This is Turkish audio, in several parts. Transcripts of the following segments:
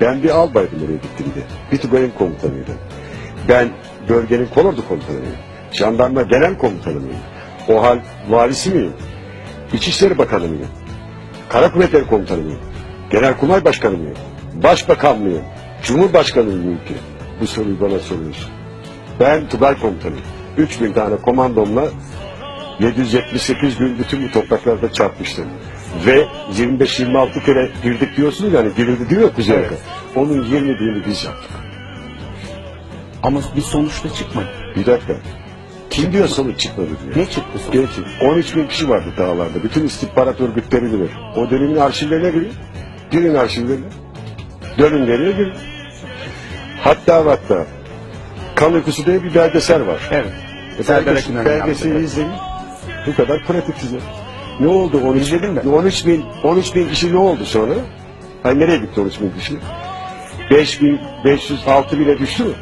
Ben bir albaydım oraya gittiğimde. Bir tugayın komutanıydım. Ben bölgenin kolordu komutanıyım. Jandarma genel komutanıyım. O hal valisi miyim? İçişleri Bakanı mıyım? Kara Kuvvetleri Komutanı mıyım? Genelkurmay Başkanı mıyım? Başbakan mıyım? Cumhurbaşkanı mıyım ki? Bu soruyu bana soruyorsun. Ben Tugay Komutanıyım. 3000 tane komandomla 778 gün bütün bu topraklarda çarpmıştım. Ve 25-26 kere girdik diyorsunuz yani girildi diyor Kuzey Evet. Onun 20 bini biz yaptık. Ama bir sonuçta çıkmadı. Bir dakika. Kim diyor sonuç çıkmadı diyor. Ne çıktı sonuç? Geçin. 13 bin kişi vardı dağlarda. Bütün istihbarat örgütleri bilir. O dönemin arşivlerine girin. Girin arşivlerine. Dönün geriye girin. Hatta ve hatta Kan Uykusu diye bir belgesel var. Evet. Serdar belges- Akın'ın belgeseli izleyin. Bu kadar pratik size. Ne oldu 13 İzledim mi? 13 bin, 13 bin kişi ne oldu sonra? Hani nereye gitti 13 bin kişi? 5 bin, 500, 6 bine düştü mü?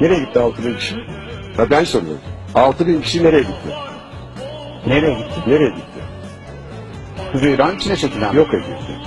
Nereye gitti 6 bin kişi? Ha ben soruyorum. 6 bin kişi nereye gitti? Nereye gitti? Nereye gitti? Kuzey İran içine çekilen. Yok edildi.